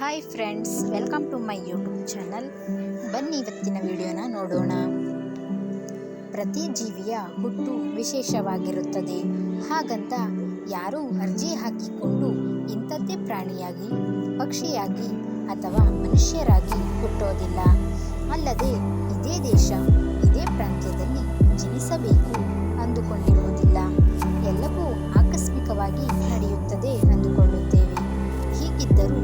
Hi friends welcome to my YouTube channel ಬನ್ನಿ ಇವತ್ತಿನ ವಿಡಿಯೋನ ನೋಡೋಣ. ಪ್ರತಿ ಜೀವಿಯ ಹುಟ್ಟು ವಿಶೇಷವಾಗಿರುತ್ತದೆ. ಹಾಗಂತ ಯಾರೂ ಅರ್ಜಿ ಹಾಕಿಕೊಂಡು ಇಂಥದ್ದೇ ಪ್ರಾಣಿಯಾಗಿ, ಪಕ್ಷಿಯಾಗಿ ಅಥವಾ ಮನುಷ್ಯರಾಗಿ ಹುಟ್ಟೋದಿಲ್ಲ. ಅಲ್ಲದೆ ಇದೇ ದೇಶ, ಇದೇ ಪ್ರಾಂತ್ಯದಲ್ಲಿ ಜನಿಸಬೇಕು ಅಂದುಕೊಂಡಿರುವುದಿಲ್ಲ. ಎಲ್ಲವೂ ಆಕಸ್ಮಿಕವಾಗಿ ನಡೆಯುತ್ತದೆ ಅಂದುಕೊಳ್ಳುತ್ತೇವೆ. ಹೀಗಿದ್ದರೂ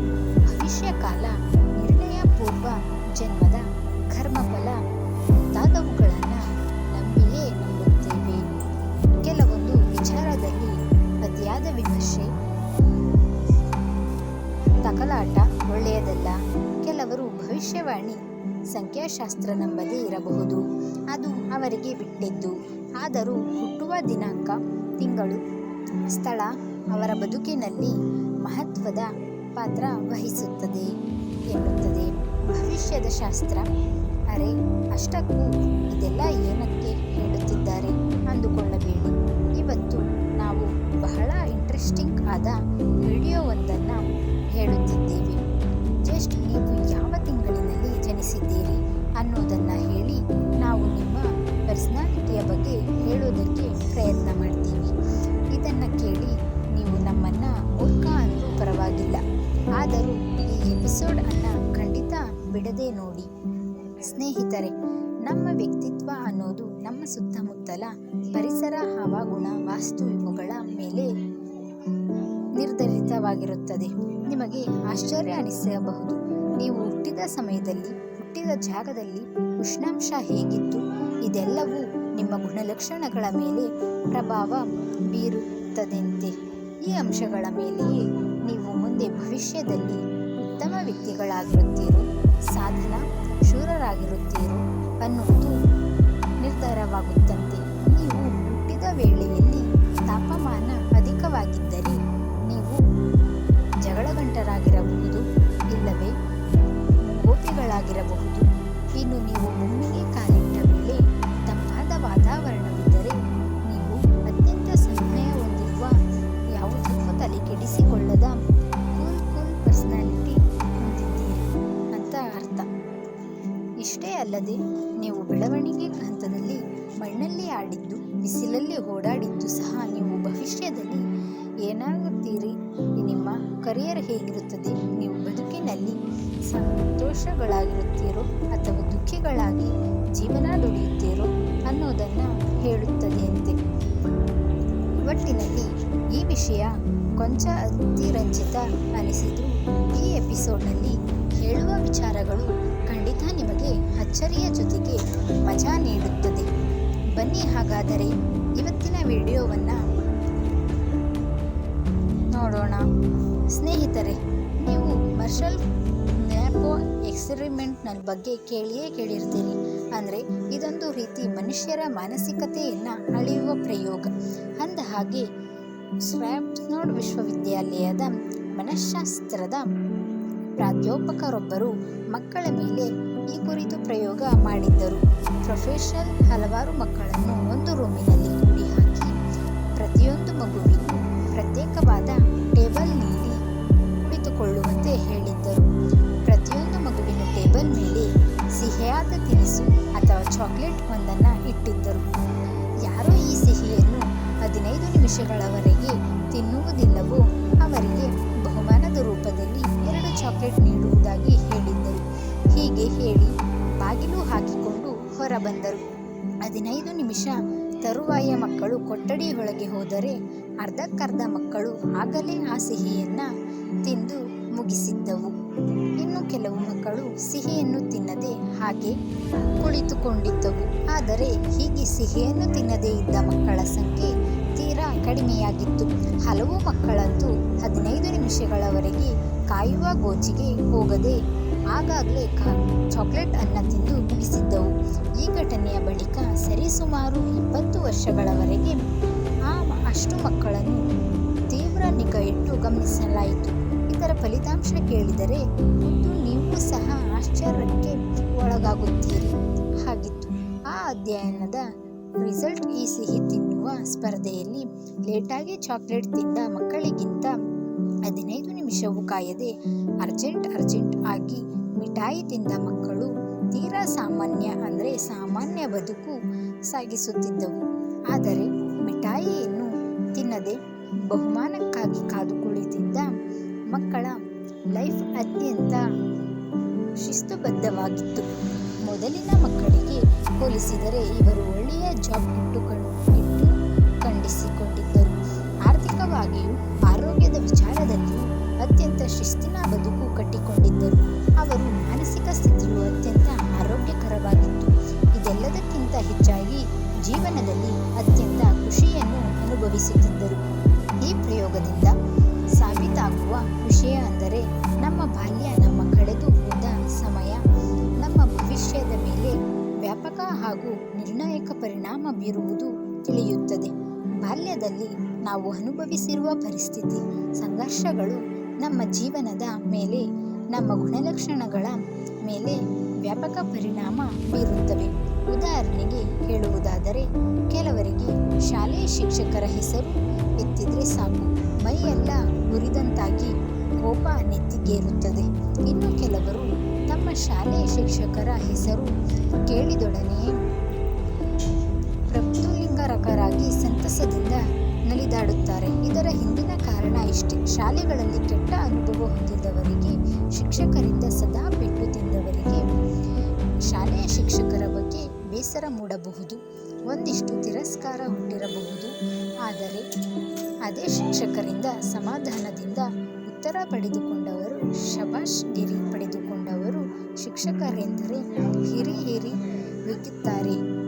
ಭವಿಷ್ಯ ಕಾಲ ನಿರ್ಣಯ ಪೂರ್ವ ಜನ್ಮದ ಕರ್ಮಫಲ ಮುಂತಾದವುಗಳನ್ನು ನಂಬಿಯೇ ನಂಬುತ್ತೇವೆ. ಕೆಲವೊಂದು ವಿಚಾರದಲ್ಲಿ ಅತಿಯಾದ ವಿಮರ್ಶೆ, ತಕಲಾಟ ಒಳ್ಳೆಯದಲ್ಲ. ಕೆಲವರು ಭವಿಷ್ಯವಾಣಿ ಸಂಖ್ಯಾಶಾಸ್ತ್ರ ನಂಬದೇ ಇರಬಹುದು. ಅದು ಅವರಿಗೆ ಬಿಟ್ಟಿದ್ದು. ಆದರೂ ಹುಟ್ಟುವ ದಿನಾಂಕ, ತಿಂಗಳು, ಸ್ಥಳ ಅವರ ಬದುಕಿನಲ್ಲಿ ಮಹತ್ವದ ಪಾತ್ರ ವಹಿಸುತ್ತದೆ ಎನ್ನುತ್ತದೆ. ಭವಿಷ್ಯದ ಶಾಸ್ತ್ರ. ಅರೆ, ಅಷ್ಟಕ್ಕೂ ಇದೆಲ್ಲ ಏನಕ್ಕೆ ಹೇಳುತ್ತಿದ್ದಾರೆ ಅಂದುಕೊಳ್ಳಬೇಡಿ. ಇವತ್ತು ನಾವು ಬಹಳ ಇಂಟ್ರೆಸ್ಟಿಂಗ್ ಆದ ವಿಡಿಯೋವೊಂದನ್ನು ಹೇಳುತ್ತಿದ್ದೇವೆ. ಜಸ್ಟ್ ನೀವು ಯಾವ ತಿಂಗಳಿನಲ್ಲಿ ಜನಿಸಿದ್ದೀರಿ ಅನ್ನೋದನ್ನು ಹೇಳಿ ನಾವು ನಿಮ್ಮ ಪರ್ಸ್ನಾಲಿಟಿಯ ಬಗ್ಗೆ ಹೇಳೋದಕ್ಕೆ ಪ್ರಯತ್ನ ಮಾಡ್ತೀವಿ. ಸುತ್ತಮುತ್ತಲ ಪರಿಸರ ಹವಾಗುಣ ವಾಸ್ತು ಇವುಗಳ ಮೇಲೆ ನಿರ್ಧರಿತವಾಗಿರುತ್ತದೆ. ನಿಮಗೆ ಆಶ್ಚರ್ಯ ಅನಿಸಬಹುದು. ನೀವು ಹುಟ್ಟಿದ ಸಮಯದಲ್ಲಿ, ಹುಟ್ಟಿದ ಜಾಗದಲ್ಲಿ ಉಷ್ಣಾಂಶ ಹೇಗಿತ್ತು? ಇದೆಲ್ಲವೂ ನಿಮ್ಮ ಗುಣಲಕ್ಷಣಗಳ ಮೇಲೆ ಪ್ರಭಾವ ಬೀರುತ್ತದಂತೆ. ಈ ಅಂಶಗಳ ಮೇಲೆಯೇ ನೀವು ಮುಂದೆ ಭವಿಷ್ಯದಲ್ಲಿ ಉತ್ತಮ ವ್ಯಕ್ತಿಗಳಾಗಿರುತ್ತೀರೋ, ಸಾಧನ ಶೂರರಾಗಿರುತ್ತೀರೋ ಅನ್ನುವುದು ನಿರ್ಧಾರವಾಗುತ್ತಂತೆ ಏನಾಗುತ್ತೀರಿ? ನಿಮ್ಮ ಕರಿಯರ್ ಹೇಗಿರುತ್ತದೆ? ನೀವು ಬದುಕಿನಲ್ಲಿ ಸಂತೋಷಗಳಾಗಿರುತ್ತೀರೋ ಅಥವಾ ದುಃಖಿಗಳಾಗಿ ಜೀವನ ದುಡಿಯುತ್ತೀರೋ ಅನ್ನೋದನ್ನು ಹೇಳುತ್ತದೆ ಅಂತೆ ಒಟ್ಟಿನಲ್ಲಿ ಈ ವಿಷಯ ಕೊಂಚ ಅತಿರಂಜಿತ ಅನಿಸಿದ್ರು ಈ ಎಪಿಸೋಡ್ನಲ್ಲಿ ಹೇಳುವ ವಿಚಾರಗಳು ಖಂಡಿತ ನಿಮಗೆ ಅಚ್ಚರಿಯ ಜೊತೆಗೆ ಮಜಾ ನೀಡುತ್ತದೆ. ಬನ್ನಿ ಹಾಗಾದರೆ ಇವತ್ತಿನ ವಿಡಿಯೋವನ್ನು ನೋಡೋಣ ಸ್ನೇಹಿತರೆ, ನೀವು ಮರ್ಷಲ್ ನ್ಯಾಪೋ ಎಕ್ಸ್ಪೆರಿಮೆಂಟ್ನ ಬಗ್ಗೆ ಕೇಳಿಯೇ ಕೇಳಿರ್ತೀರಿ. ಅಂದರೆ ಇದೊಂದು ರೀತಿ ಮನುಷ್ಯರ ಮಾನಸಿಕತೆಯನ್ನು ಅಳೆಯುವ ಪ್ರಯೋಗ. ಅಂದ ಹಾಗೆ ಸ್ವಾಪ್ನೋಡ್ ವಿಶ್ವವಿದ್ಯಾಲಯದ ಮನಃಶಾಸ್ತ್ರದ ಪ್ರಾಧ್ಯಾಪಕರೊಬ್ಬರು ಮಕ್ಕಳ ಮೇಲೆ ಈ ಕುರಿತು ಪ್ರಯೋಗ ಮಾಡಿದ್ದರು. ಪ್ರೊಫೆಷನಲ್ ಹಲವಾರು ಮಕ್ಕಳನ್ನು ಒಂದು ರೂಮಿನಲ್ಲಿ ಕೂಡಿ ಹಾಕಿ ಪ್ರತಿಯೊಂದು ಮಗುವಿಗೂ ಪ್ರತ್ಯೇಕವಾದ ಟೇಬಲ್ ನೀಡಿ ಕುಳಿತುಕೊಳ್ಳುವಂತೆ ಹೇಳಿದ್ದರು. ಪ್ರತಿಯೊಂದು ಮಗುವಿನ ಟೇಬಲ್ ಮೇಲೆ ಸಿಹಿಯಾದ ತಿನಿಸು ಅಥವಾ ಚಾಕ್ಲೇಟ್ ಒಂದನ್ನು ಇಟ್ಟಿದ್ದರು. ಯಾರೋ ಈ ಸಿಹಿಯನ್ನು ಹದಿನೈದು ನಿಮಿಷಗಳವರೆಗೆ ತಿನ್ನುವುದಿಲ್ಲವೋ ಅವರಿಗೆ ಬಹುಮಾನದ ರೂಪದಲ್ಲಿ ಎರಡು ಚಾಕ್ಲೇಟ್ ನೀಡುವುದಾಗಿ ಹೇಳಿದ್ದರು. ಹೀಗೆ ಹೇಳಿ ಬಾಗಿಲು ಹಾಕಿಕೊಂಡು ಹೊರಬಂದರು. ಹದಿನೈದು ನಿಮಿಷ ತರುವಾಯ ಮಕ್ಕಳು ಕೊಠಡಿಯೊಳಗೆ ಹೋದರೆ ಅರ್ಧಕ್ಕರ್ಧ ಮಕ್ಕಳು ಆಗಲೇ ಆ ಸಿಹಿಯನ್ನು ತಿಂದು ಮುಗಿಸಿದ್ದವು. ಇನ್ನು ಕೆಲವು ಮಕ್ಕಳು ಸಿಹಿಯನ್ನು ತಿನ್ನದೆ ಹಾಗೆ ಕುಳಿತುಕೊಂಡಿದ್ದವು. ಆದರೆ ಹೀಗೆ ಸಿಹಿಯನ್ನು ತಿನ್ನದೇ ಇದ್ದ ಮಕ್ಕಳ ಸಂಖ್ಯೆ ತೀರಾ ಕಡಿಮೆಯಾಗಿತ್ತು. ಹಲವು ಮಕ್ಕಳಂತೂ ಹದಿನೈದು ನಿಮಿಷಗಳವರೆಗೆ ಕಾಯುವ ಗೋಚಿಗೆ ಹೋಗದೆ ಆಗಾಗಲೇ ಕಾ ಚಾಕ್ಲೇಟ್ ಅನ್ನ ತಿಂದು ಮುಗಿಸಿದ್ದವು. ಈ ಘಟನೆಯ ಬಳಿಕ ಸರಿಸುಮಾರು ಇಪ್ಪತ್ತು ವರ್ಷಗಳವರೆಗೆ ಅಷ್ಟು ಮಕ್ಕಳನ್ನು ತೀವ್ರ ನಿಗಾ ಇಟ್ಟು ಗಮನಿಸಲಾಯಿತು. ಇದರ ಫಲಿತಾಂಶ ಕೇಳಿದರೆ ಒಂದು ನೀವು ಸಹ ಆಶ್ಚರ್ಯಕ್ಕೆ ಒಳಗಾಗುತ್ತೀರಿ. ಹಾಗಿತ್ತು. ಆ ಅಧ್ಯಯನದ ರಿಸಲ್ಟ್ ಈ ಸಿಹಿ ತಿನ್ನುವ ಸ್ಪರ್ಧೆಯಲ್ಲಿ ಲೇಟಾಗಿ ಚಾಕ್ಲೇಟ್ ತಿಂದ ಮಕ್ಕಳಿಗಿಂತ ಹದಿನೈದು ನಿಮಿಷವೂ ಕಾಯದೆ ಅರ್ಜೆಂಟ್ ಅರ್ಜೆಂಟ್ ಆಗಿ ಮಿಠಾಯಿ ತಿಂದ ಮಕ್ಕಳು ತೀರಾ ಸಾಮಾನ್ಯ ಅಂದರೆ ಸಾಮಾನ್ಯ ಬದುಕು ಸಾಗಿಸುತ್ತಿದ್ದವು. ಆದರೆ ಮಿಠಾಯಿಯನ್ನು ತಿನ್ನದೆ ಬಹುಮಾನಕ್ಕಾಗಿ ಕಾದು ಕುಳಿತಿದ್ದ ಮಕ್ಕಳ ಲೈಫ್ ಅತ್ಯಂತ ಶಿಸ್ತುಬದ್ಧವಾಗಿತ್ತು. ಮೊದಲಿನ ಮಕ್ಕಳಿಗೆ ಹೋಲಿಸಿದರೆ ಇವರು ಒಳ್ಳೆಯ ಬಾಲ್ಯದಲ್ಲಿ ನಾವು ಅನುಭವಿಸಿರುವ ಪರಿಸ್ಥಿತಿ, ಸಂಘರ್ಷಗಳು ನಮ್ಮ ಜೀವನದ ಮೇಲೆ, ನಮ್ಮ ಗುಣಲಕ್ಷಣಗಳ ಮೇಲೆ ವ್ಯಾಪಕ ಪರಿಣಾಮ ಬೀರುತ್ತವೆ. ಉದಾಹರಣೆಗೆ ಹೇಳುವುದಾದರೆ, ಕೆಲವರಿಗೆ ಶಾಲೆಯ ಶಿಕ್ಷಕರ ಹೆಸರು ಎತ್ತಿದ್ರೆ ಸಾಕು. ಮೈಯೆಲ್ಲ ಉರಿದಂತಾಗಿ ಕೋಪ ನೆತ್ತಿಗೇರುತ್ತದೆ. ಇನ್ನು ಕೆಲವರು ತಮ್ಮ ಶಾಲೆಯ ಶಿಕ್ಷಕರ ಹೆಸರು ಕೇಳಿದೊಡನೆಯೇ ಸಂತಸದಿಂದ ನಲಿದಾಡುತ್ತಾರೆ. ಇದರ ಹಿಂದಿನ ಕಾರಣ ಇಷ್ಟೇ. ಶಾಲೆಗಳಲ್ಲಿ ಕೆಟ್ಟ ಅನುಭವ ಹೊಂದಿದವರಿಗೆ, ಶಿಕ್ಷಕರಿಂದ ಸದಾ ಪೆಟ್ಟು ತಿಂದವರಿಗೆ, ಶಾಲೆಯ ಶಿಕ್ಷಕರ ಬಗ್ಗೆ ಬೇಸರ ಮೂಡಬಹುದು. ಒಂದಿಷ್ಟು ತಿರಸ್ಕಾರ ಹುಟ್ಟಿರಬಹುದು. ಆದರೆ ಅದೇ ಶಿಕ್ಷಕರಿಂದ ಸಮಾಧಾನದಿಂದ ಉತ್ತರ ಪಡೆದುಕೊಂಡವರು, ಶಬಾಷ್ ಗಿರಿ ಪಡೆದುಕೊಂಡವರು ಶಿಕ್ಷಕರೆಂದರೆ ಹಿರಿ ಹಿರಿ ಉಗಿಯುತ್ತಾರೆ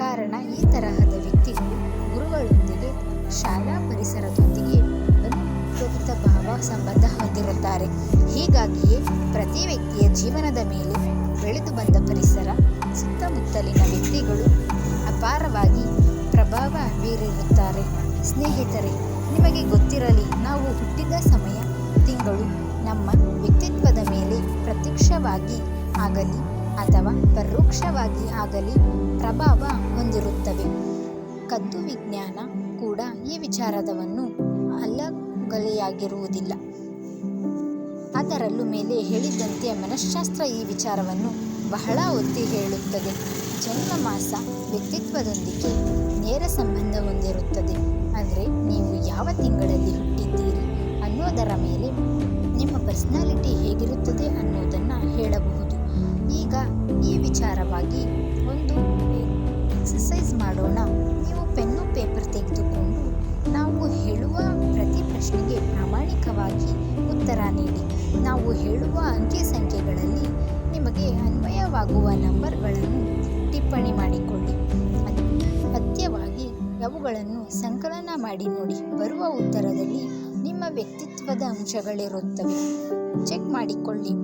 ಕಾರಣ ಈ ತರಹದ ವ್ಯಕ್ತಿಗಳು ಗುರುಗಳೊಂದಿಗೆ ಶಾಲಾ ಪರಿಸರದೊಂದಿಗೆ ಅನುಕೃತ ಭಾವ ಸಂಬಂಧ ಹೊಂದಿರುತ್ತಾರೆ. ಹೀಗಾಗಿಯೇ ಪ್ರತಿ ವ್ಯಕ್ತಿಯ ಜೀವನದ ಮೇಲೆ ಬೆಳೆದು ಬಂದ ಪರಿಸರ, ಸುತ್ತಮುತ್ತಲಿನ ವ್ಯಕ್ತಿಗಳು ಅಪಾರವಾಗಿ ಪ್ರಭಾವ ಬೀರಿರುತ್ತಾರೆ. ಸ್ನೇಹಿತರೆ, ನಿಮಗೆ ಗೊತ್ತಿರಲಿ, ನಾವು ಹುಟ್ಟಿದ ಸಮಯ, ತಿಂಗಳು ನಮ್ಮ ವ್ಯಕ್ತಿತ್ವದ ಮೇಲೆ ಪ್ರತ್ಯಕ್ಷವಾಗಿ ಆಗಲಿ ಅಥವಾ ಪರೋಕ್ಷವಾಗಿ ಆಗಲಿ ಪ್ರಭಾವ ಹೊಂದಿರುತ್ತವೆ. ಕದ್ದು ವಿಜ್ಞಾನ ಕೂಡ ಈ ವಿಚಾರದವನ್ನು ಅಲ್ಲಗಲೆಯಾಗಿರುವುದಿಲ್ಲ ಅದರಲ್ಲೂ ಮೇಲೆ ಹೇಳಿದಂತೆ ಮನಃಶಾಸ್ತ್ರ ಈ ವಿಚಾರವನ್ನು ಬಹಳ ಒತ್ತಿ ಹೇಳುತ್ತದೆ. ಜನ್ಮ ಮಾಸ ವ್ಯಕ್ತಿತ್ವದೊಂದಿಗೆ ನೇರ ಸಂಬಂಧ ಹೊಂದಿರುತ್ತದೆ. ಅಂದರೆ ನೀವು ಯಾವ ತಿಂಗಳಲ್ಲಿ ಹುಟ್ಟಿದ್ದೀರಿ ಅನ್ನೋದರ ಮೇಲೆ ನಿಮ್ಮ ಪರ್ಸ್ನಾಲಿಟಿ ಹೇಗಿರುತ್ತದೆ ಅನ್ನೋದನ್ನು ಹೇಳಬಹುದು. ಈಗ ಈ ವಿಚಾರವಾಗಿ ಎಕ್ಸಸೈಸ್ ಮಾಡೋಣ. ನೀವು ಪೆನ್ನು ಪೇಪರ್ ತೆಗೆದುಕೊಂಡು ನಾವು ಹೇಳುವ ಪ್ರತಿ ಪ್ರಶ್ನೆಗೆ ಪ್ರಾಮಾಣಿಕವಾಗಿ ಉತ್ತರ ನೀಡಿ. ನಾವು ಹೇಳುವ ಅಂಕಿ ಸಂಖ್ಯೆಗಳಲ್ಲಿ ನಿಮಗೆ ಅನ್ವಯವಾಗುವ ನಂಬರ್ಗಳನ್ನು ಟಿಪ್ಪಣಿ ಮಾಡಿಕೊಳ್ಳಿ. ಅತ್ಯವಾಗಿ ಅವುಗಳನ್ನು ಸಂಕಲನ ಮಾಡಿ ನೋಡಿ. ಬರುವ ಉತ್ತರದಲ್ಲಿ ನಿಮ್ಮ ವ್ಯಕ್ತಿತ್ವದ ಅಂಶಗಳಿರುತ್ತವೆ. ಚೆಕ್ ಮಾಡಿಕೊಳ್ಳಿ.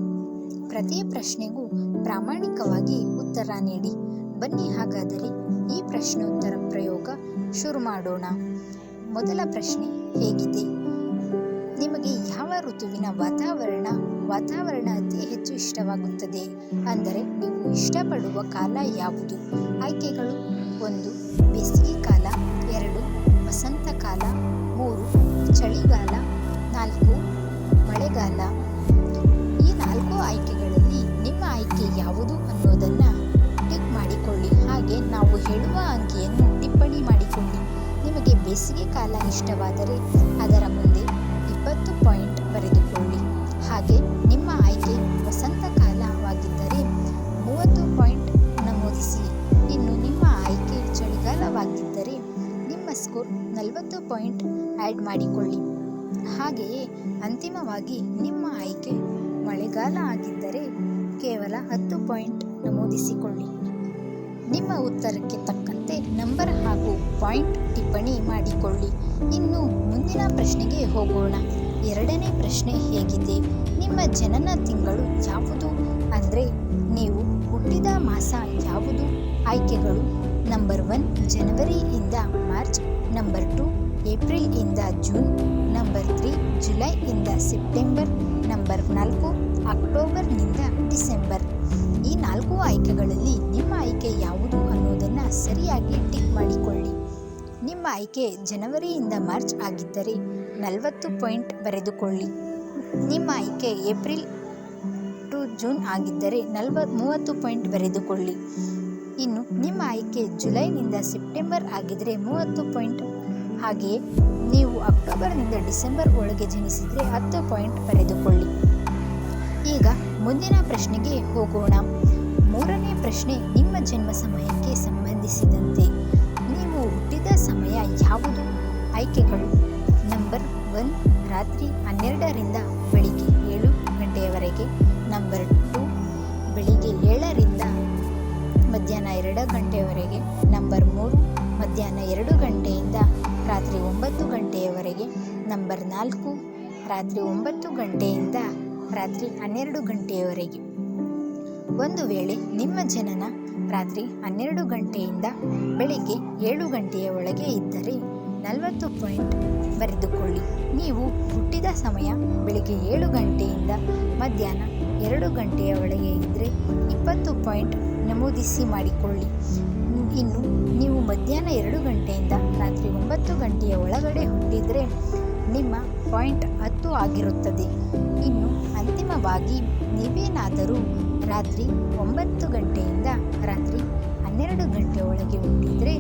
ಪ್ರತಿ ಪ್ರಶ್ನೆಗೂ ಪ್ರಾಮಾಣಿಕವಾಗಿ ಉತ್ತರ ನೀಡಿ. ಬನ್ನಿ ಹಾಗಾದರೆ ಈ ಪ್ರಶ್ನೋತ್ತರ ಪ್ರಯೋಗ ಶುರು ಮಾಡೋಣ. ಮೊದಲ ಪ್ರಶ್ನೆ ಹೇಗಿದೆ? ನಿಮಗೆ ಯಾವ ಋತುವಿನ ವಾತಾವರಣ ವಾತಾವರಣ ಅತಿ ಹೆಚ್ಚು ಇಷ್ಟವಾಗುತ್ತದೆ? ಅಂದರೆ ನೀವು ಇಷ್ಟಪಡುವ ಕಾಲ ಯಾವುದು? ಆಯ್ಕೆಗಳು ಒಂದು, ಬೇಸಿಗೆ ಕಾಲ, ಎರಡು, ವಸಂತ ಕಾಲ, ಮೂರು, ಚಳಿಗಾಲ, ನಾಲ್ಕು, ಮಳೆಗಾಲ. ಈ ನಾಲ್ಕು ಆಯ್ಕೆಗಳಲ್ಲಿ ನಿಮ್ಮ ಆಯ್ಕೆ ಯಾವುದು ಅನ್ನೋದನ್ನು ಹಾಗೆ ನಾವು ಹೇಳುವ ಅಂಕಿಯನ್ನು ಟಿಪ್ಪಣಿ ಮಾಡಿಕೊಳ್ಳಿ. ನಿಮಗೆ ಬೇಸಿಗೆ ಕಾಲ ಇಷ್ಟವಾದರೆ ಅದರ ಮುಂದೆ ಇಪ್ಪತ್ತು ಪಾಯಿಂಟ್ ಬರೆದುಕೊಳ್ಳಿ. ಹಾಗೆ ನಿಮ್ಮ ಆಯ್ಕೆ ವಸಂತ ಕಾಲವಾಗಿದ್ದರೆ ಮೂವತ್ತು ಪಾಯಿಂಟ್ ನಮೂದಿಸಿ. ಇನ್ನು ನಿಮ್ಮ ಆಯ್ಕೆ ಚಳಿಗಾಲವಾಗಿದ್ದರೆ ನಿಮ್ಮ ಸ್ಕೋರ್ ನಲವತ್ತು ಪಾಯಿಂಟ್ ಆ್ಯಡ್ ಮಾಡಿಕೊಳ್ಳಿ. ಹಾಗೆಯೇ ಅಂತಿಮವಾಗಿ ನಿಮ್ಮ ಆಯ್ಕೆ ಮಳೆಗಾಲ ಆಗಿದ್ದರೆ ಕೇವಲ ಹತ್ತು ಪಾಯಿಂಟ್ ನಮೂದಿಸಿಕೊಳ್ಳಿ. ನಿಮ್ಮ ಉತ್ತರಕ್ಕೆ ತಕ್ಕಂತೆ ನಂಬರ್ ಹಾಗೂ ಪಾಯಿಂಟ್ ಟಿಪ್ಪಣಿ ಮಾಡಿಕೊಳ್ಳಿ. ಇನ್ನು ಮುಂದಿನ ಪ್ರಶ್ನೆಗೆ ಹೋಗೋಣ. ಎರಡನೇ ಪ್ರಶ್ನೆ ಹೇಗಿದೆ. ನಿಮ್ಮ ಜನನ ತಿಂಗಳು ಯಾವುದು? ಅಂದರೆ ನೀವು ಹುಟ್ಟಿದ ಮಾಸ ಯಾವುದು? ಆಯ್ಕೆಗಳು ನಂಬರ್ ಒನ್ ಜನವರಿಯಿಂದ ಮಾರ್ಚ್, ನಂಬರ್ ಟು ಏಪ್ರಿಲ್ ಇಂದ ಜೂನ್, ನಂಬರ್ ತ್ರೀ ಜುಲೈ ಇಂದ ಸೆಪ್ಟೆಂಬರ್, ನಂಬರ್ ನಾಲ್ಕು ಅಕ್ಟೋಬರ್ನಿಂದ ಡಿಸೆಂಬರ್. ಈ ನಾಲ್ಕು ಆಯ್ಕೆಗಳಲ್ಲಿ ನಿಮ್ಮ ಆಯ್ಕೆ ಯಾವುದು ಅನ್ನೋದನ್ನು ಸರಿಯಾಗಿ ಟಿಕ್ ಮಾಡಿಕೊಳ್ಳಿ. ನಿಮ್ಮ ಆಯ್ಕೆ ಜನವರಿಯಿಂದ ಮಾರ್ಚ್ ಆಗಿದ್ದರೆ ನಲವತ್ತು ಪಾಯಿಂಟ್ ಬರೆದುಕೊಳ್ಳಿ. ನಿಮ್ಮ ಆಯ್ಕೆ ಏಪ್ರಿಲ್ ಟು ಜೂನ್ ಆಗಿದ್ದರೆ ನಲ್ವ, ಮೂವತ್ತು ಪಾಯಿಂಟ್ ಬರೆದುಕೊಳ್ಳಿ. ಇನ್ನು ನಿಮ್ಮ ಆಯ್ಕೆ ಜುಲೈನಿಂದ ಸೆಪ್ಟೆಂಬರ್ ಆಗಿದ್ದರೆ ಮೂವತ್ತು ಪಾಯಿಂಟ್, ಹಾಗೆಯೇ ನೀವು ಅಕ್ಟೋಬರ್ನಿಂದ ಡಿಸೆಂಬರ್ ಒಳಗೆ ಜನಿಸಿದರೆ ಹತ್ತು ಪಾಯಿಂಟ್ ಬರೆದುಕೊಳ್ಳಿ. ಈಗ ಮುಂದಿನ ಪ್ರಶ್ನೆಗೆ ಹೋಗೋಣ. ಮೂರನೇ ಪ್ರಶ್ನೆ, ನಿಮ್ಮ ಜನ್ಮ ಸಮಯಕ್ಕೆ ಸಂಬಂಧಿಸಿದಂತೆ ನೀವು ಹುಟ್ಟಿದ ಸಮಯ ಯಾವುದು? ಆಯ್ಕೆಗಳು, ನಂಬರ್ ಒನ್ ರಾತ್ರಿ ಹನ್ನೆರಡರಿಂದ ಬೆಳಿಗ್ಗೆ ಏಳು ಗಂಟೆಯವರೆಗೆ, ನಂಬರ್ ಟು, ಬೆಳಿಗ್ಗೆ ಏಳರಿಂದ ಮಧ್ಯಾಹ್ನ ಎರಡು ಗಂಟೆಯವರೆಗೆ, ನಂಬರ್ ಮೂರು, ಮಧ್ಯಾಹ್ನ ಎರಡು ಗಂಟೆಯಿಂದ ರಾತ್ರಿ ಒಂಬತ್ತು ಗಂಟೆಯವರೆಗೆ, ನಂಬರ್ ನಾಲ್ಕು, ರಾತ್ರಿ ಒಂಬತ್ತು ಗಂಟೆಯಿಂದ ರಾತ್ರಿ ಹನ್ನೆರಡು ಗಂಟೆಯವರೆಗೆ. ಒಂದು ವೇಳೆ ನಿಮ್ಮ ಜನನ ರಾತ್ರಿ ಹನ್ನೆರಡು ಗಂಟೆಯಿಂದ ಬೆಳಿಗ್ಗೆ ಏಳು ಗಂಟೆಯ ಒಳಗೆ ಇದ್ದರೆ ನಲವತ್ತು ಪಾಯಿಂಟ್ ಬರೆದುಕೊಳ್ಳಿ. ನೀವು ಹುಟ್ಟಿದ ಸಮಯ ಬೆಳಿಗ್ಗೆ ಏಳು ಗಂಟೆಯಿಂದ ಮಧ್ಯಾಹ್ನ ಎರಡು ಗಂಟೆಯ ಒಳಗೆ ಇದ್ದರೆ ಇಪ್ಪತ್ತು ಪಾಯಿಂಟ್ ನಮೂದಿಸಿ ಮಾಡಿಕೊಳ್ಳಿ. ಇನ್ನು ನೀವು ಮಧ್ಯಾಹ್ನ ಎರಡು ಗಂಟೆಯಿಂದ ರಾತ್ರಿ ಒಂಬತ್ತು ಗಂಟೆಯ ಒಳಗಡೆ ಹುಟ್ಟಿದರೆ ನಿಮ್ಮ ಪಾಯಿಂಟ್ ಹತ್ತು ಆಗಿರುತ್ತದೆ. ಇನ್ನು ಅಂತಿಮವಾಗಿ ನೀವೇನಾದರೂ ರಾತ್ರಿ ಒಂಬತ್ತು ಗಂಟೆಯಿಂದ ರಾತ್ರಿ ಹನ್ನೆರಡು ಗಂಟೆ ಒಳಗೆ ಹುಟ್ಟಿದರೆ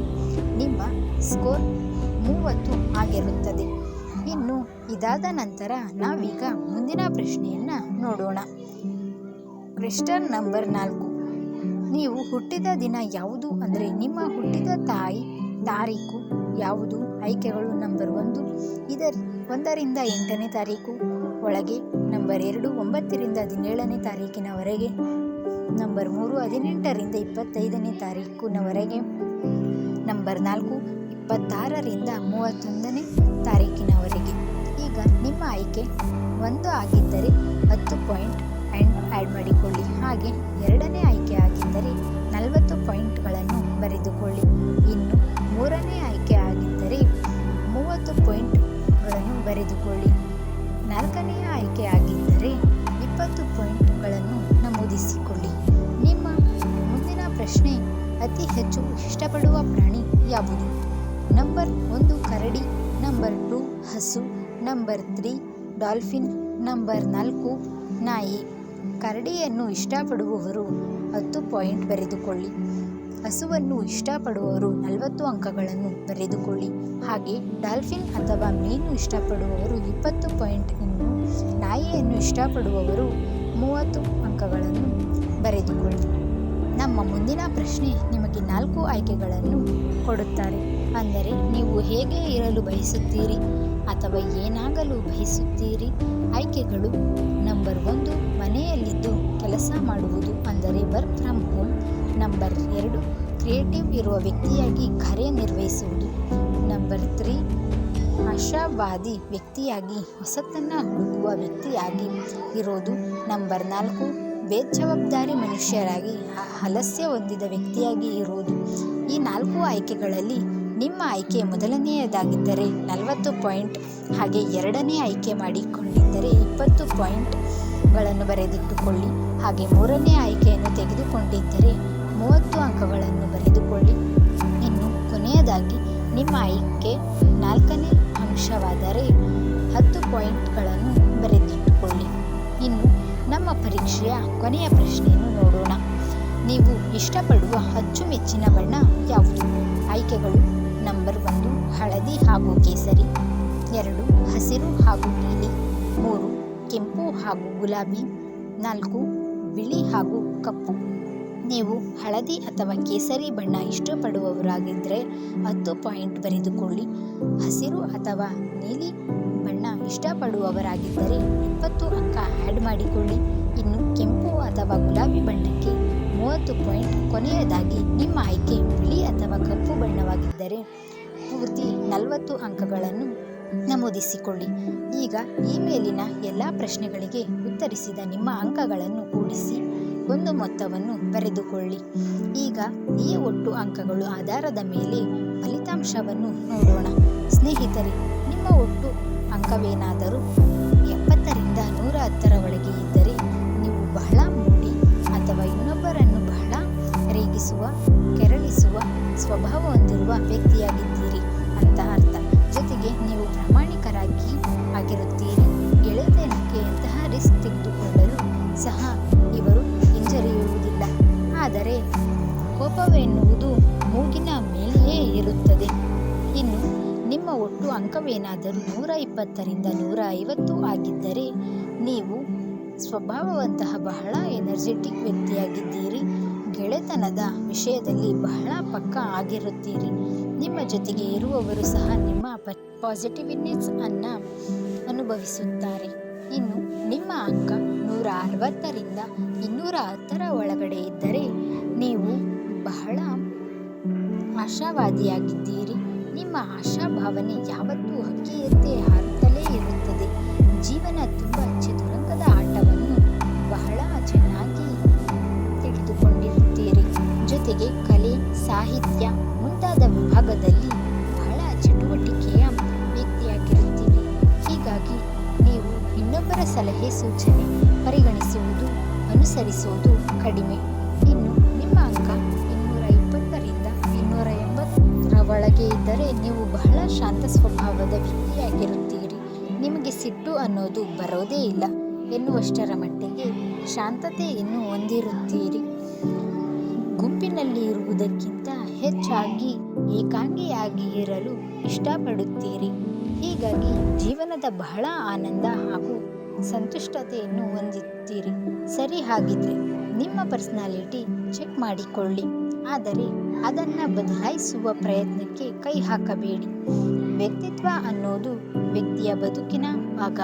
ನಿಮ್ಮ ಸ್ಕೋರ್ ಮೂವತ್ತು ಆಗಿರುತ್ತದೆ. ಇನ್ನು ಇದಾದ ನಂತರ ನಾವೀಗ ಮುಂದಿನ ಪ್ರಶ್ನೆಯನ್ನು ನೋಡೋಣ. ಕ್ವೆಶ್ಚನ್ ನಂಬರ್ ನಾಲ್ಕು. ನೀವು ಹುಟ್ಟಿದ ದಿನ ಯಾವುದು ಅಂದರೆ ನಿಮ್ಮ ಹುಟ್ಟಿದ ತಾಯಿ, ತಾರೀಕು ಯಾವುದು? ಆಯ್ಕೆಗಳು ನಂಬರ್ ಒಂದು. ಇದರ ಒಂದರಿಂದ ಎಂಟನೇ ತಾರೀಕು ಒಳಗೆ ನಂಬರ್ ಎರಡು ಒಂಬತ್ತರಿಂದ ಹದಿನೇಳನೇ ತಾರೀಕಿನವರೆಗೆ, ನಂಬರ್ ಮೂರು ಹದಿನೆಂಟರಿಂದ ಇಪ್ಪತ್ತೈದನೇ ತಾರೀಕಿನವರೆಗೆ, ನಂಬರ್ ನಾಲ್ಕು ಇಪ್ಪತ್ತಾರರಿಂದ ಮೂವತ್ತೊಂದನೇ ತಾರೀಕಿನವರೆಗೆ. ಈಗ ನಿಮ್ಮ ಆಯ್ಕೆ ಒಂದು ಆಗಿದ್ದರೆ ಹತ್ತು ಪಾಯಿಂಟ್ ಆ್ಯಂಡ್ ಆ್ಯಡ್ ಮಾಡಿಕೊಳ್ಳಿ. ಹಾಗೆ ಎರಡನೇ ಆಯ್ಕೆ ಆಗಿದ್ದರೆ ನಲವತ್ತು ಪಾಯಿಂಟ್ಗಳನ್ನು ಬರೆದುಕೊಳ್ಳಿ. ಇನ್ನು ಮೂರನೇ ಆಯ್ಕೆ ಆಗಿದ್ದರೆ ಮೂವತ್ತು ಪಾಯಿಂಟ್ಗಳನ್ನು ಬರೆದುಕೊಳ್ಳಿ. ನಾಲ್ಕನೆಯ ಆಯ್ಕೆ ಆಗಿದ್ದರೆ ಇಪ್ಪತ್ತು ಪಾಯಿಂಟ್ಗಳನ್ನು ನಮೂದಿಸಿಕೊಳ್ಳಿ. ನಿಮ್ಮ ಮುಂದಿನ ಪ್ರಶ್ನೆ, ಅತಿ ಹೆಚ್ಚು ಇಷ್ಟಪಡುವ ಪ್ರಾಣಿ ಯಾವುದು? ನಂಬರ್ ಒಂದು ಕರಡಿ, ನಂಬರ್ ಟು ಹಸು, ನಂಬರ್ ತ್ರೀ ಡಾಲ್ಫಿನ್, ನಂಬರ್ ನಾಲ್ಕು ನಾಯಿ. ಕರಡಿಯನ್ನು ಇಷ್ಟಪಡುವವರು ಹತ್ತು ಪಾಯಿಂಟ್ ಬರೆದುಕೊಳ್ಳಿ. ಹಸುವನ್ನು ಇಷ್ಟಪಡುವವರು ನಲವತ್ತು ಅಂಕಗಳನ್ನು ಬರೆದುಕೊಳ್ಳಿ. ಹಾಗೆ ಡಾಲ್ಫಿನ್ ಅಥವಾ ಮೀನು ಇಷ್ಟಪಡುವವರು ಇಪ್ಪತ್ತು ಪಾಯಿಂಟ್ ಇನ್ನು ನಾಯಿಯನ್ನು ಇಷ್ಟಪಡುವವರು ಮೂವತ್ತು ಅಂಕಗಳನ್ನು ಬರೆದುಕೊಳ್ಳಿ. ನಮ್ಮ ಮುಂದಿನ ಪ್ರಶ್ನೆ ನಿಮಗೆ ನಾಲ್ಕು ಆಯ್ಕೆಗಳನ್ನು ಕೊಡುತ್ತಾರೆ. ಅಂದರೆ ನೀವು ಹೇಗೆ ಇರಲು ಬಯಸುತ್ತೀರಿ ಅಥವಾ ಏನಾಗಲು ಬಯಸುತ್ತೀರಿ? ಆಯ್ಕೆಗಳು ನಂಬರ್ ಒಂದು ಮನೆಯಲ್ಲಿದ್ದು ಕೆಲಸ ಮಾಡುವುದು ಅಂದರೆ ವರ್ಕ್ ಫ್ರಮ್ ಹೋಮ್ ನಂಬರ್ ಎರಡು, ಕ್ರಿಯೇಟಿವ್ ಇರುವ ವ್ಯಕ್ತಿಯಾಗಿ ಕಾರ್ಯನಿರ್ವಹಿಸುವುದು ನಂಬರ್ ತ್ರೀ, ಆಶಾವಾದಿ ವ್ಯಕ್ತಿಯಾಗಿ, ಹೊಸತನ್ನು ಹುಡುಕುವ ವ್ಯಕ್ತಿಯಾಗಿ ಇರೋದು. ನಂಬರ್ ನಾಲ್ಕು, ಬೇಜವಾಬ್ದಾರಿ ಮನುಷ್ಯರಾಗಿ ಹಲಸ್ಯ ಹೊಂದಿದ ವ್ಯಕ್ತಿಯಾಗಿ ಇರುವುದು ಈ ನಾಲ್ಕು ಆಯ್ಕೆಗಳಲ್ಲಿ ನಿಮ್ಮ ಆಯ್ಕೆ ಮೊದಲನೆಯದಾಗಿದ್ದರೆ ನಲವತ್ತು ಪಾಯಿಂಟ್, ಹಾಗೆ ಎರಡನೇ ಆಯ್ಕೆ ಮಾಡಿಕೊಂಡಿದ್ದರೆ ಇಪ್ಪತ್ತು ಪಾಯಿಂಟ್ಗಳನ್ನು ಬರೆದಿಟ್ಟುಕೊಳ್ಳಿ. ಹಾಗೆ ಮೂರನೇ ಆಯ್ಕೆಯನ್ನು ತೆಗೆದುಕೊಂಡಿದ್ದರೆ ಮೂವತ್ತು ಅಂಕಗಳನ್ನು ಬರೆದುಕೊಳ್ಳಿ. ಇನ್ನು ಕೊನೆಯದಾಗಿ, ನಿಮ್ಮ ಆಯ್ಕೆ ನಾಲ್ಕನೇ ಅಂಶವಾದರೆ ಹತ್ತು ಪಾಯಿಂಟ್ಗಳನ್ನು ಬರೆದಿಟ್ಟುಕೊಳ್ಳಿ. ಇನ್ನು ನಮ್ಮ ಪರೀಕ್ಷೆಯ ಕೊನೆಯ ಪ್ರಶ್ನೆಯನ್ನು ನೋಡೋಣ. ನೀವು ಇಷ್ಟಪಡುವ ಅಚ್ಚುಮೆಚ್ಚಿನ ಬಣ್ಣ ಯಾವುದು? ಆಯ್ಕೆಗಳು ನಂಬರ್ ಒಂದು, ಹಳದಿ ಹಾಗೂ ಕೇಸರಿ. ಎರಡು, ಹಸಿರು ಹಾಗೂ ನೀಲಿ. ಮೂರು, ಕೆಂಪು ಹಾಗೂ ಗುಲಾಬಿ. ನಾಲ್ಕು, ಬಿಳಿ ಹಾಗೂ ಕಪ್ಪು. ನೀವು ಹಳದಿ ಅಥವಾ ಕೇಸರಿ ಬಣ್ಣ ಇಷ್ಟಪಡುವವರಾಗಿದ್ದರೆ ಹತ್ತು ಪಾಯಿಂಟ್ ಬರೆದುಕೊಳ್ಳಿ. ಹಸಿರು ಅಥವಾ ನೀಲಿ ಬಣ್ಣ ಇಷ್ಟಪಡುವವರಾಗಿದ್ದರೆ ಇಪ್ಪತ್ತು ಅಂಕ ಆ್ಯಡ್ ಮಾಡಿಕೊಳ್ಳಿ. ಇನ್ನು ಕೆಂಪು ಅಥವಾ ಗುಲಾಬಿ ಬಣ್ಣಕ್ಕೆ ಮೂವತ್ತು ಪಾಯಿಂಟ್ ಕೊನೆಯದಾಗಿ ನಿಮ್ಮ ಆಯ್ಕೆ ಬಿಳಿ ಅಥವಾ ಕಪ್ಪು ಬಣ್ಣವಾಗಿದ್ದರೆ ಪೂರ್ತಿ ನಲವತ್ತು ಅಂಕಗಳನ್ನು ನಮೂದಿಸಿಕೊಳ್ಳಿ. ಈಗ ಈ ಮೇಲಿನ ಎಲ್ಲ ಪ್ರಶ್ನೆಗಳಿಗೆ ಉತ್ತರಿಸಿದ ನಿಮ್ಮ ಅಂಕಗಳನ್ನು ಕೂಡಿಸಿ. ಒಂದು ಮೊತ್ತವನ್ನು ಬರೆದುಕೊಳ್ಳಿ. ಈಗ ಈ ಒಟ್ಟು ಅಂಕಗಳು ಆಧಾರದ ಮೇಲೆ ಫಲಿತಾಂಶವನ್ನು ನೋಡೋಣ. ಸ್ನೇಹಿತರೆ, ನಿಮ್ಮ ಒಟ್ಟು ಅಂಕವೇನಾದರೂ ಎಪ್ಪತ್ತರಿಂದ ನೂರ ಹತ್ತರ ಒಳಗೆ ಇದ್ದರೆ ನೀವು ಬಹಳ ಮೂಡಿ ಅಥವಾ ಇನ್ನೊಬ್ಬರನ್ನು ಬಹಳ ರೇಗಿಸುವ, ಕೆರಳಿಸುವ ಸ್ವಭಾವ ಹೊಂದಿರುವ ವ್ಯಕ್ತಿಯಾಗಿದ್ದೀರಿ ಅಂತ ಅರ್ಥ. ಜೊತೆಗೆ ನೀವು ಪ್ರಾಮಾಣಿಕರಾಗಿ ಆಗಿರುತ್ತೀರಿ. ಗೆಳೆತನಕ್ಕೆ ಸಹ ಕೋಪವೆನ್ನುವುದು ಮೂಗಿನ ಮೇಲೆಯೇ ಇರುತ್ತದೆ. ಇನ್ನು ನಿಮ್ಮ ಒಟ್ಟು ಅಂಕವೇನಾದರೂ ನೂರ ಇಪ್ಪತ್ತರಿಂದ ನೂರ ಐವತ್ತು ಆಗಿದ್ದರೆ ನೀವು ಸ್ವಭಾವವಂತಹ ಬಹಳ ಎನರ್ಜೆಟಿಕ್ ವ್ಯಕ್ತಿಯಾಗಿದ್ದೀರಿ. ಗೆಳೆತನದ ವಿಷಯದಲ್ಲಿ ಬಹಳ ಪಕ್ಕ ಆಗಿರುತ್ತೀರಿ. ನಿಮ್ಮ ಜೊತೆಗೆ ಇರುವವರು ಸಹ ನಿಮ್ಮ ಪಾಸಿಟಿವ್ನೆಸ್ ಅನ್ನು ಅನುಭವಿಸುತ್ತಾರೆ. ಇನ್ನು ನಿಮ್ಮ ಅಂಕ ನೂರ ಅರವತ್ತರಿಂದ ಇನ್ನೂರ ಹತ್ತರ ಒಳಗಡೆ ಇದ್ದರೆ ಆಶಾವಾದಿಯಾಗಿದ್ದೀರಿ. ನಿಮ್ಮ ಆಶಾಭಾವನೆ ಯಾವತ್ತೂ ಹಕ್ಕಿಯಂತೆ ಹಾರುತ್ತಲೇ ಇರುತ್ತದೆ. ಜೀವನ ತುಂಬ ಚದುರಂಗದ ಆಟವನ್ನು ಬಹಳ ಚೆನ್ನಾಗಿ ತಿಳಿದುಕೊಂಡಿರುತ್ತೀರಿ. ಜೊತೆಗೆ ಕಲೆ, ಸಾಹಿತ್ಯ ಮುಂತಾದ ವಿಭಾಗದಲ್ಲಿ ಬಹಳ ಚಟುವಟಿಕೆಯ ವ್ಯಕ್ತಿಯಾಗಿರುತ್ತೀರಿ. ಹೀಗಾಗಿ ನೀವು ಇನ್ನೊಬ್ಬರ ಸಲಹೆ ಸೂಚನೆ ಪರಿಗಣಿಸುವುದು, ಅನುಸರಿಸುವುದು ಕಡಿಮೆ. ಒಳಗೆ ಇದ್ದರೆ ನೀವು ಬಹಳ ಶಾಂತ ಸ್ವಭಾವದ ವ್ಯಕ್ತಿಯಾಗಿರುತ್ತೀರಿ. ನಿಮಗೆ ಸಿಟ್ಟು ಅನ್ನೋದು ಬರೋದೇ ಇಲ್ಲ ಎನ್ನುವಷ್ಟರ ಮಟ್ಟಿಗೆ ಶಾಂತತೆಯನ್ನು ಹೊಂದಿರುತ್ತೀರಿ. ಗುಂಪಿನಲ್ಲಿ ಇರುವುದಕ್ಕಿಂತ ಹೆಚ್ಚಾಗಿ ಏಕಾಂಗಿಯಾಗಿ ಇರಲು ಇಷ್ಟಪಡುತ್ತೀರಿ. ಹೀಗಾಗಿ ಜೀವನದ ಬಹಳ ಆನಂದ ಹಾಗೂ ಸಂತುಷ್ಟತೆಯನ್ನು ಹೊಂದಿರುತ್ತೀರಿ ಸರಿ ಹಾಗಿದ್ರೆ ನಿಮ್ಮ ಪರ್ಸನಾಲಿಟಿ ಚೆಕ್ ಮಾಡಿಕೊಳ್ಳಿ. ಆದರೆ ಅದನ್ನು ಬದಲಾಯಿಸುವ ಪ್ರಯತ್ನಕ್ಕೆ ಕೈ ಹಾಕಬೇಡಿ. ವ್ಯಕ್ತಿತ್ವ ಅನ್ನೋದು ವ್ಯಕ್ತಿಯ ಬದುಕಿನ ಭಾಗ.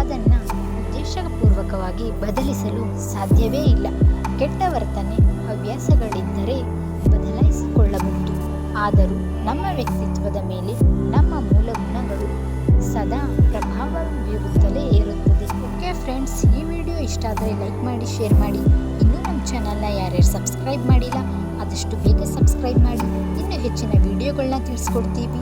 ಅದನ್ನು ಉದ್ದೇಶಪೂರ್ವಕವಾಗಿ ಬದಲಿಸಲು ಸಾಧ್ಯವೇ ಇಲ್ಲ. ಕೆಟ್ಟ ವರ್ತನೆ, ಹವ್ಯಾಸಗಳಿದ್ದರೆ ಬದಲಾಯಿಸಿಕೊಳ್ಳಬಹುದು. ಆದರೂ ನಮ್ಮ ವ್ಯಕ್ತಿತ್ವದ ಮೇಲೆ ನಮ್ಮ ಮೂಲ ಗುಣಗಳು ಸದಾ ಪ್ರಭಾವ ಬೀರುತ್ತಲೇ ಇರುತ್ತದೆ. ಓಕೆ ಫ್ರೆಂಡ್ಸ್, ಈ ವಿಡಿಯೋ ಇಷ್ಟ ಆದರೆ ಲೈಕ್ ಮಾಡಿ, ಶೇರ್ ಮಾಡಿ. ಚಾನಲ್ನ ಯಾರ್ಯಾರು ಸಬ್ಸ್ಕ್ರೈಬ್ ಮಾಡಿಲ್ಲ ಆದಷ್ಟು ಬೇಗ ಸಬ್ಸ್ಕ್ರೈಬ್ ಮಾಡಿ. ಇನ್ನೂ ಹೆಚ್ಚಿನ ವಿಡಿಯೋಗಳನ್ನ ತಿಳಿಸ್ಕೊಡ್ತೀವಿ.